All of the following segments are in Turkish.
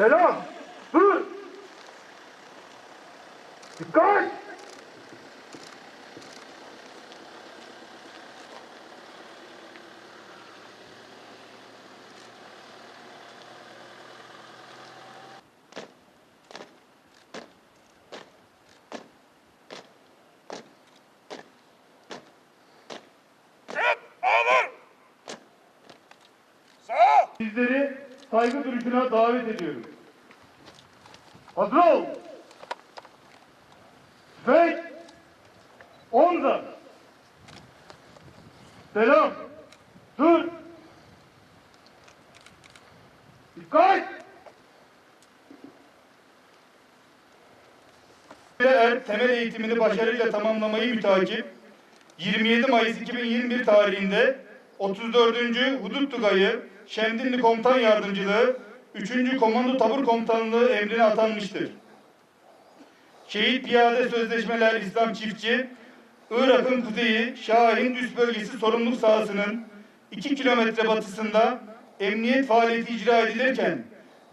Selam. Dur. Dikkat. Sizleri saygı duruşuna davet ediyorum. Hazır ol. Tüfek. Omza. Selam. Dur. Dikkat. Er temel eğitimini başarıyla tamamlamayı mütakip 27 Mayıs 2021 tarihinde 34. Hudut Tugayı Şemdinli Komutan Yardımcılığı 3. Komando Tabur Komutanlığı emrine atanmıştır. Şehit Piyade Sözleşmeler İslam Çiftçi, Irak'ın kuzeyi Şahin üst bölgesi sorumluluk sahasının 2 kilometre batısında emniyet faaliyeti icra edilirken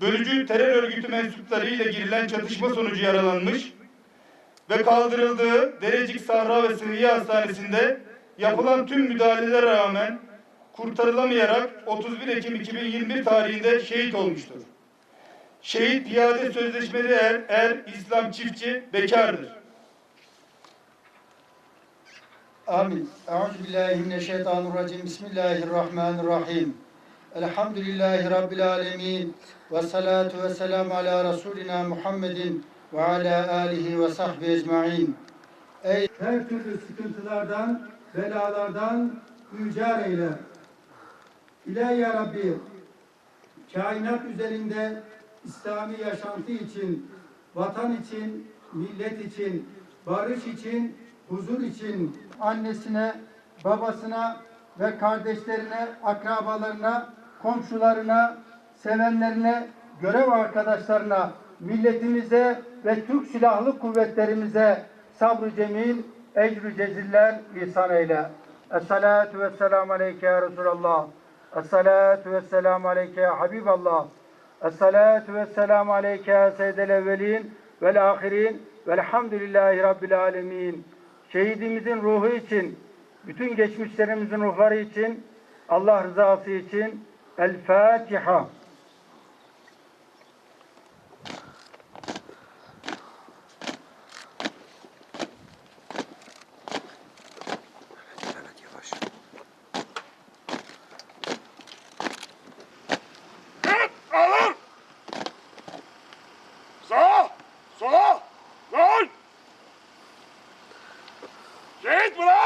bölücü terör örgütü mensupları ile girilen çatışma sonucu yaralanmış ve kaldırıldığı Derecik Sahra ve Sıhhiye Hastanesi'nde yapılan tüm müdahalelere rağmen kurtarılamayarak 31 Ekim 2021 tarihinde şehit olmuştur. Şehit piyade sözleşmeli er, er İslam çiftçi bekardır. Amin. Euzu billahi mineşşeytanirracim. Bismillahirrahmanirrahim. Elhamdülillahi rabbil alamin. Ve salatu ve selam ala Resulina Muhammedin ve ala alihi ve sahbihi ecmaîn. Ey her türlü sıkıntılardan, belalardan hücar eyle. İlahi ya Rabbi, kainat üzerinde İslami yaşantı için, vatan için, millet için, barış için, huzur için annesine, babasına ve kardeşlerine, akrabalarına, komşularına, sevenlerine, görev arkadaşlarına, milletimize ve Türk Silahlı Kuvvetlerimize sabrı cemil, ecrü ceziller ihsan eyle. Esselatu vesselamu aleyke ya Resulallah. Esselatu vesselamu aleyke ya Habiballah. Esselatu vesselamu aleyke ya seyyidel evvelin vel ahirin velhamdülillahi rabbil alemin. Şehidimizin ruhu için, bütün geçmişlerimizin ruhları için, Allah rızası için El Fatiha. ¡Ven por